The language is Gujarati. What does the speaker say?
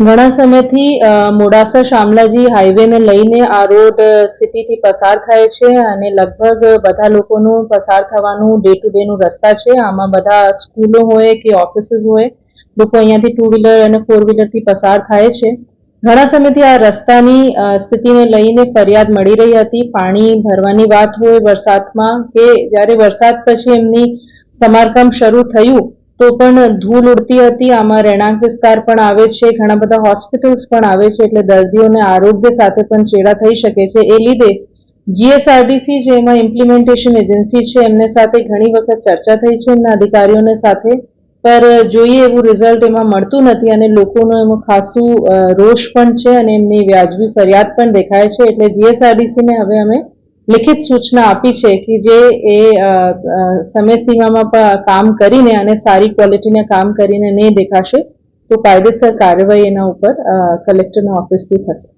ઘણા સમયથી મોડાસા શામલાજી હાઈવેને લઈને આ રોડ સિટીથી પસાર થાય છે અને લગભગ બધા લોકોનું પસાર થવાનું ડે ટુ ડેનું રસ્તા છે. આમાં બધા સ્કૂલો હોય કે ઓફિસીસ હોય, લોકો અહીંયાથી ટુ વ્હીલર અને ફોર વ્હીલરથી પસાર થાય છે. ઘણા સમયથી આ રસ્તાની સ્થિતિને લઈને ફરિયાદ મળી રહી હતી. પાણી ભરવાની વાત હોય વરસાદમાં કે જ્યારે વરસાદ પછી એમની સમારકામ શરૂ થયું તો પણ ધૂળ ઉડતી હતી, આમાં રહેણાંક વિસ્તાર પણ આવે છે, ઘણા બધા હોસ્પિટલ્સ પણ આવે છે, એટલે દર્દીઓને આરોગ્ય સાથે પણ ચેડા થઈ શકે છે. એ લીધે જીએસઆરડીસી જે એમાં ઇમ્પ્લિમેન્ટેશન એજન્સી છે, એમને સાથે ઘણી વખત ચર્ચા થઈ છે, એમના અધિકારીઓને સાથે. પર જોઈએ એવું રિઝલ્ટ એમાં મળતું નથી અને લોકોનો એમાં ખાસું રોષ પણ છે અને એમની વ્યાજબી ફરિયાદ પણ દેખાય છે, એટલે જીએસઆરડીસીને હવે અમે લિખિત સૂચના આપી છે કે જે એ સમયસીમામાં કામ કરીને અને સારી ક્વોલિટીને કામ કરીને નહીં દેખાશે, તો કાયદેસર કાર્યવાહી એના ઉપર કલેક્ટરના ઓફિસથી થશે.